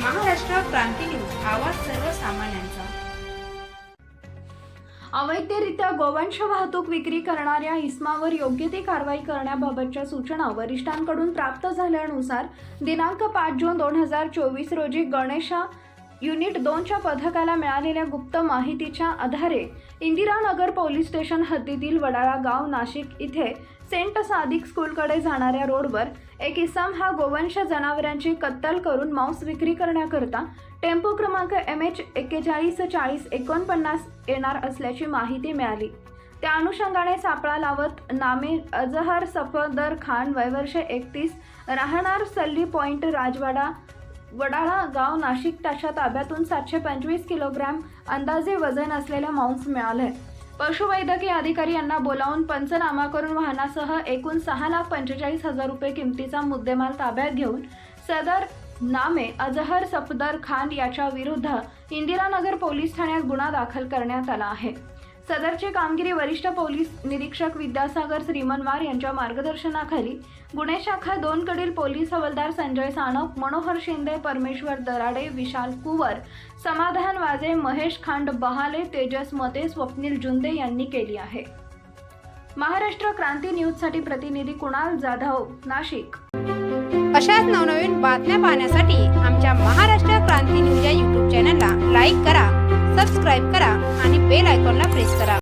क्रांती news आवाज सर्वसामान्यांचा. अवैधरित्या गोवंश वाहतूक विक्री करणाऱ्या इस्मावर योग्य ती कारवाई करण्याबाबतच्या सूचना वरिष्ठांकडून प्राप्त झाल्यानुसार दिनांक पाच जून दोन हजार चोवीस रोजी गणेशा युनिट दोनच्या पथकाला मिळालेल्या गुप्त माहितीच्या आधारे इंदिरानगर पोलीस स्टेशन हद्दीतील वडाळा गाव नाशिक इथे सेंट सादिक स्कूलकडे जाणाऱ्या रोडवर एक इसम हा गोवंश जनावरांची कत्तल करून मांस विक्री करण्याकरता टेम्पो क्रमांक एम एच एक्केचाळीस चाळीस एकोणपन्नास येणार असल्याची माहिती मिळाली. त्या अनुषंगाने सापळा लावत नामे अजहर सफदर खान वयवर्ष एकतीस राहणार सल्ली पॉइंट राजवाडा वडाळा गाव नाशिक त्याच्या ताब्यातून सातशे पंचवीस किलोग्रॅम अंदाजे वजन असलेले मांस मिळाले. पशुवैद्यकीय अधिकारी यांना बोलावून पंचनामा करून वाहनासह एकूण सहा लाख पंचेचाळीस हजार रुपये किमतीचा मुद्देमाल ताब्यात घेऊन सदर नामे अजहर सफदर खान याच्या विरुद्ध इंदिरानगर पोलीस ठाण्यात गुन्हा दाखल करण्यात आला आहे. सदरची कामगिरी वरिष्ठ पोलीस निरीक्षक विद्यासागर श्रीमनवार यांच्या मार्गदर्शनाखाली गुन्हे शाखा दोनकडील पोलीस हवालदार संजय साणप मनोहर शिंदे परमेश्वर दराडे विशाल कुवर समाधान वाजे महेश खांड बहाले तेजस मते स्वप्नील जुंदे यांनी केली आहे. महाराष्ट्र क्रांती न्यूजसाठी प्रतिनिधी कुणाल जाधव नाशिक. अशाच नवनवीन बातम्या पाहण्यासाठी आमच्या महाराष्ट्र क्रांती न्यूज या यूट्यूब चॅनलला लाईक करा subscribe vela e con la prestera